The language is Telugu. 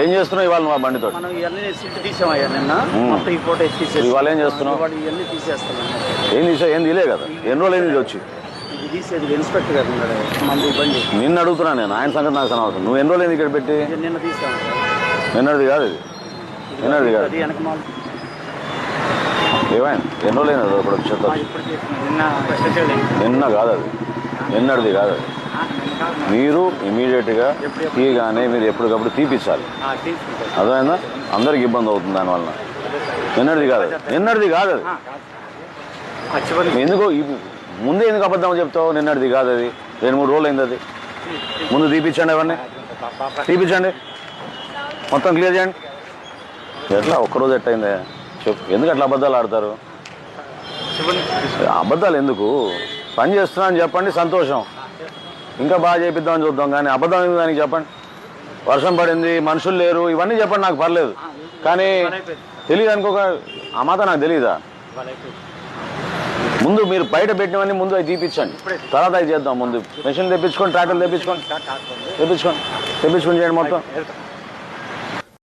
ఏం చేస్తున్నావు ఇవాళ మా బండితో మనం ఇవన్నీ సిల్ట్ తీసామయ్యా నిన్న. మొత్తం ఈ ఫోటో తీసేసి ఇవాళ ఏం చేస్తున్నావు? ఇవన్నీ ఏం తీసా ఏం తీలే కదా? ఎన్ని రోజులు అయింది ఇది వచ్చి? ఇది తీసేది ఇన్స్పెక్టర్ గారు ఉన్నాడు. మంది బండి నిన్ను అడుగుతున్నా నేను. ఆయన సంగతి నాకు అవసరం నువ్వు ఎన్ని రోజులు అయింది ఇక్కడ పెట్టి? నిన్న తీసాము. నిన్నటిది కాదు ఇది. నిన్నటిది కాదు. ఏమైంది? ఎన్ని రోజులు అయింది ఇప్పుడు నిన్న కాదు అది. నిన్నటిది కాదు అది. మీరు ఇమీడియట్గా తీయగానే మీరు ఎప్పటికప్పుడు తీపిచ్చాలి. అర్థమైందా? అందరికి ఇబ్బంది అవుతుంది దానివల్ల నిన్నటిది కాదు. నిన్నటిది కాదు అది. ఎందుకు ముందే ఎందుకు అబద్ధం చెప్తావు? నిన్నటిది కాదు అది. రెండు మూడు రోజులు అయింది అది. ముందు తీపిచ్చండి అవన్నీ తీపిచ్చండి. మొత్తం క్లియర్ చేయండి. ఎట్లా? ఒక్కరోజు ఎట్టయిందే? చెప్పు. ఎందుకు అట్లా అబద్ధాలు ఆడతారు? అబద్ధాలు ఎందుకు? పని చేస్తున్నా అని చెప్పండి సంతోషం. ఇంకా బాగా చేపిద్దామని చూద్దాం కానీ అబద్ధం దానికి చెప్పండి? వర్షం పడింది మనుషులు లేరు ఇవన్నీ చెప్పండి నాకు పర్లేదు. కానీ తెలియదు అనుకోక ఆ మాత్రం నాకు తెలియదా ముందు మీరు బయట పెట్టినవన్నీ ముందు అవి తీపించండి తర్వాత అవి చేద్దాం ముందు. మెషిన్ తెప్పించుకోండి ట్రాక్టర్ తెప్పించుకోండి తెప్పించుకోండి తెప్పించుకొని. చేయండి మొత్తం.